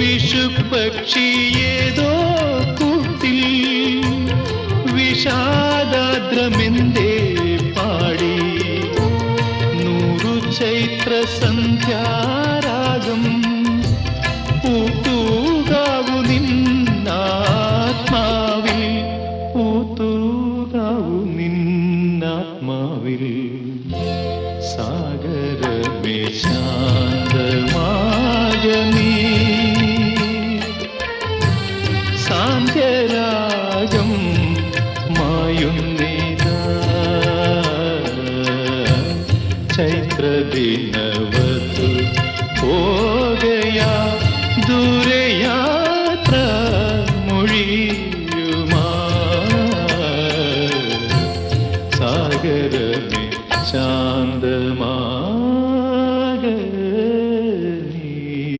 വിഷുപക്ഷിയേതോ കൂട്ടിൽ വിഷാദാദ്രമെന്തേ പാടി? നൂറു ചൈത്ര സന്ധ്യാരാഗം പൂത്തൂകാവു നിന്നാത്മാവിൽ പൂത്തൂകാവു നിന്നാത്മാവിൽ. പഞ്ചരാഗം ചൈത്ര ദിനവതു പോകയാ ദൂരയാത്ര മൊഴിയുമാ. സാഗരമേ ശാന്ത